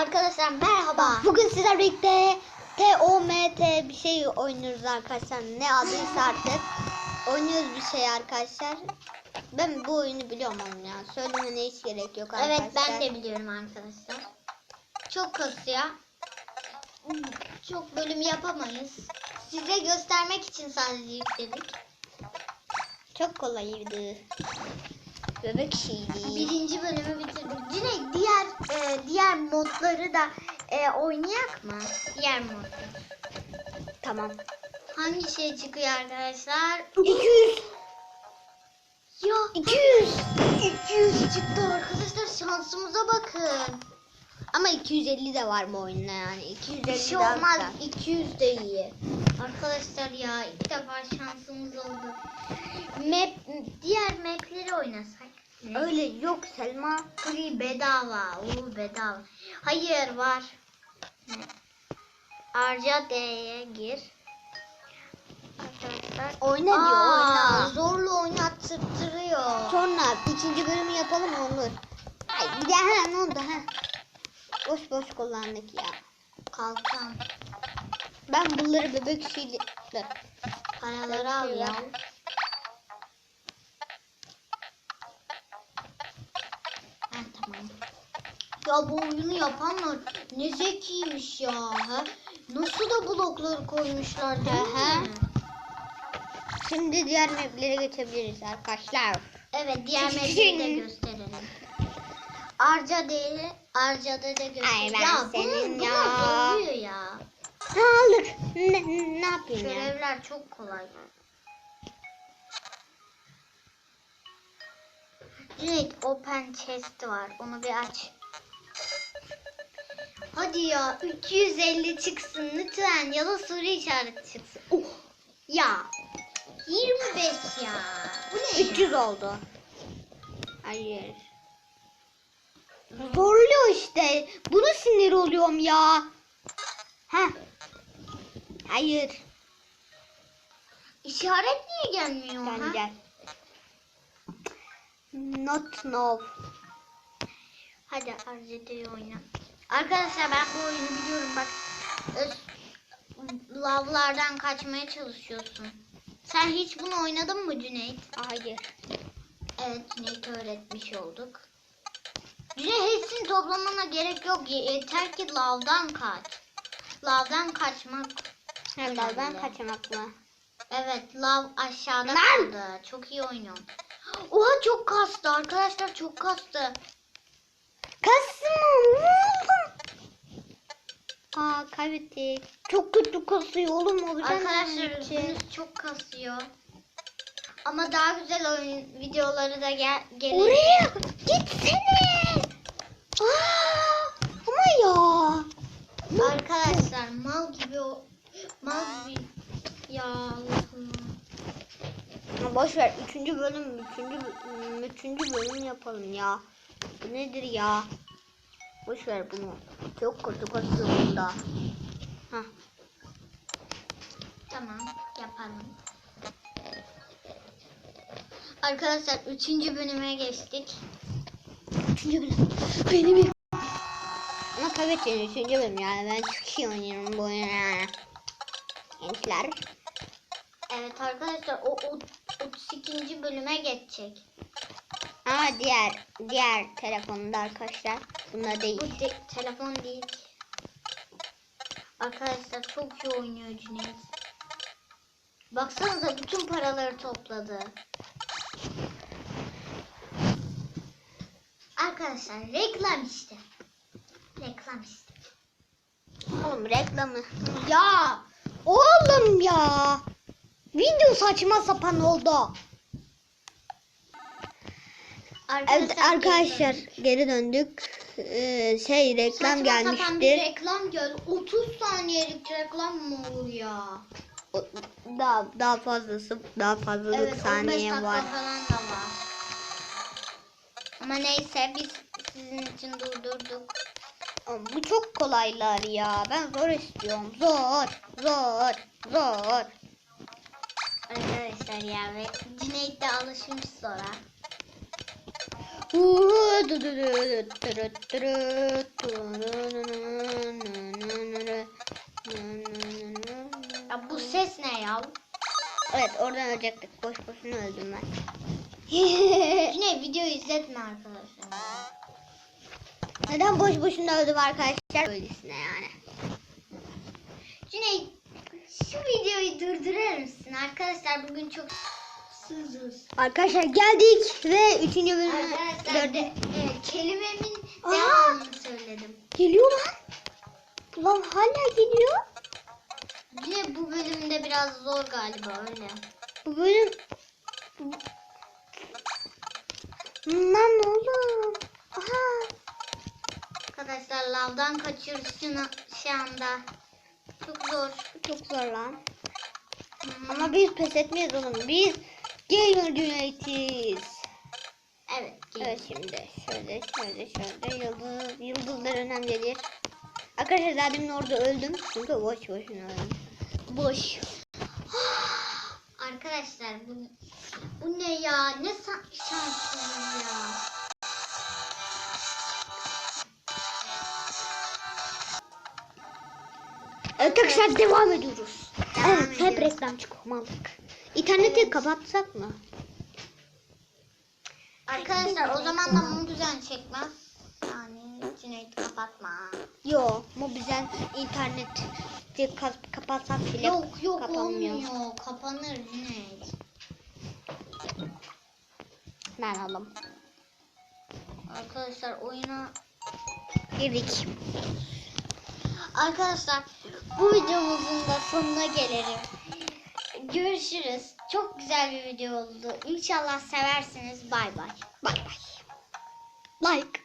Arkadaşlar merhaba. Bugün sizlerle birlikte T-O-M-T bir şey oynuyoruz arkadaşlar. Ne adıysa artık. Oynuyoruz bir şey arkadaşlar. Ben bu oyunu biliyorum oğlum ya. Söylemene hiç gerek yok arkadaşlar. Evet ben de biliyorum arkadaşlar. Çok kasıyor. Çok bölüm yapamayız. Size göstermek için sadece yükledik. Çok kolaydı. Bebek şeydi. Birinci bölümü bitirdik. Cüneyt diğer e, diğer modları da e, oynayak mı? Diğer modları. Tamam. Hangi şey çıkıyor arkadaşlar? 200. Ya 200. 200 çıktı arkadaşlar şansımıza bakın. Ama 250 de var bu oyunda yani. 250 Bir şey olmaz. güzel. 200 de iyi. Arkadaşlar ya ilk defa şansımız oldu. Map, diğer mapleri oynasak. Öyle yok Selma. Free bedava. Oo bedava. Hayır var. Ne? Arca D'ye gir. Arkadaşlar. Oyna diyor Aa, oyna. Zorlu oynattırtırıyor. Sonra ikinci bölümü yapalım olur. Ay bir de ha ne oldu ha? Boş boş kullandık ya. Kalkan. Ben bunları bebek şeyle... Paraları al ya. Ha tamam. Ya bu oyunu yapanlar ne zekiymiş ya. Ha? Nasıl da blokları koymuşlar Aha. mi? Şimdi diğer maplere geçebiliriz arkadaşlar. Evet diğer mapleri de gösterelim. Arca değil, Arca'da da gösterelim. Ay ben ya senin bunlar, ya. bunlar zorluyor ya. Ha alır. Ne, ne yapayım ya? Görevler çok kolay. Direkt open chest var. Onu bir aç. Hadi ya 250 çıksın lütfen ya da soru işareti çıksın. Oh, ya 25 ya. Bu ne ya? 300 oldu. Hayır. Zorluyor işte. Bunu sinir oluyorum ya. Ha. Hayır. İşaret niye gelmiyor? Ha? gel. Not no. Hadi RCD'yi oyna. Arkadaşlar ben bu oyunu biliyorum bak. Lavlardan kaçmaya çalışıyorsun. Sen hiç bunu oynadın mı Cüneyt? Hayır. Evet Cüneyt öğretmiş olduk. Cüneyt hepsini toplamana gerek yok. Yeter ki lavdan kaç. Lavdan kaçmak. Hem kaçamak mı? Evet lav aşağıda Lan! kaldı. Çok iyi oynuyorsun. Oha çok kastı arkadaşlar çok kastı. Kasım. Aa kaybettik. Çok kötü kasıyor oğlum o yüzden Arkadaşlar oyunuz çok kasıyor. Ama daha güzel oyun videoları da gel gelir. Oraya gitsene. Aa, ama ya. Arkadaşlar mal gibi o mal gibi ya Allah'ım. Boş ver. Üçüncü bölüm, üçüncü, bö- üçüncü bölüm yapalım ya. Bu nedir ya? Boş ver bunu. Çok kötü kasıyor bunda. Hah. Tamam yapalım. Arkadaşlar 3. bölüme geçtik. Üçüncü bölüm. Beni bir... Ama kaybedeceğim üçüncü bölüm yani. Ben çok iyi oynuyorum bu oyunu yani. Gençler. Evet arkadaşlar o, o 32. bölüme geçecek. Ama diğer diğer telefonda arkadaşlar. Bunda değil. Bu de- telefon değil. Arkadaşlar çok iyi oynuyor Cüneyt. Baksanıza bütün paraları topladı. Arkadaşlar reklam işte. Reklam işte. Oğlum reklamı. Ya oğlum ya. Video saçma sapan oldu. Evet arkadaşlar geri döndük. Ee, şey reklam Saçma sapan bir gelmiştir. reklam gel. 30 saniyelik reklam mı olur ya? O- Daha daha fazlası daha fazlalık Evet 15 saniye dakika var. falan da var. Ama neyse biz sizin için durdurduk. Ama Bu çok kolaylar ya. Ben zor istiyorum. Zor, zor, zor. Arkadaşlar ya ve Cüneyt de alışmış sonra. Ya bu ses ne ya? Evet oradan ölecektik. Boş boşuna öldüm ben. Yine video izletme arkadaşlar. Neden boş boşuna öldüm arkadaşlar? Öylesine yani. Cüneyt şu videoyu durdurur musun? Arkadaşlar bugün çok sızız. Arkadaşlar geldik ve üçüncü bölümü Arkadaşlar dördü. de, evet, kelimemin Aa! devamını söyledim. Geliyor lan. Ulan hala geliyor. Yine bu bölümde biraz zor galiba öyle. Bu bölüm... Lan oğlum. Aha. Arkadaşlar lavdan kaçıyoruz şunu, şu anda. Çok zor. Çok zor lan. Hmm, Ama biz pes etmeyiz oğlum. Biz Gamer United'iz. Evet. gel. Evet şimdi şöyle şöyle şöyle yıldız, yıldızlar önemli değil. Arkadaşlar daha demin orada öldüm. Çünkü boş boşuna öldüm. Boş. Arkadaşlar bu, bu ne ya? Ne şanssızız ya. Evet arkadaşlar devam ediyoruz. Devam evet hep ediyoruz. reklam çıkmalık. İnterneti Evet. kapatsak mı? Arkadaşlar o zaman da mum düzen çekmez. Yani Cüneyt kapatma. Yo, mobizen internet ka- kapatsak bile Yok yok kapanmıyor. olmuyor. Kapanır Cüneyt. Ben aldım. Arkadaşlar oyuna Girdik. Arkadaşlar bu videomuzun da sonuna gelelim. Görüşürüz. Çok güzel bir video oldu. İnşallah seversiniz. Bay bay. Bay bay. Like.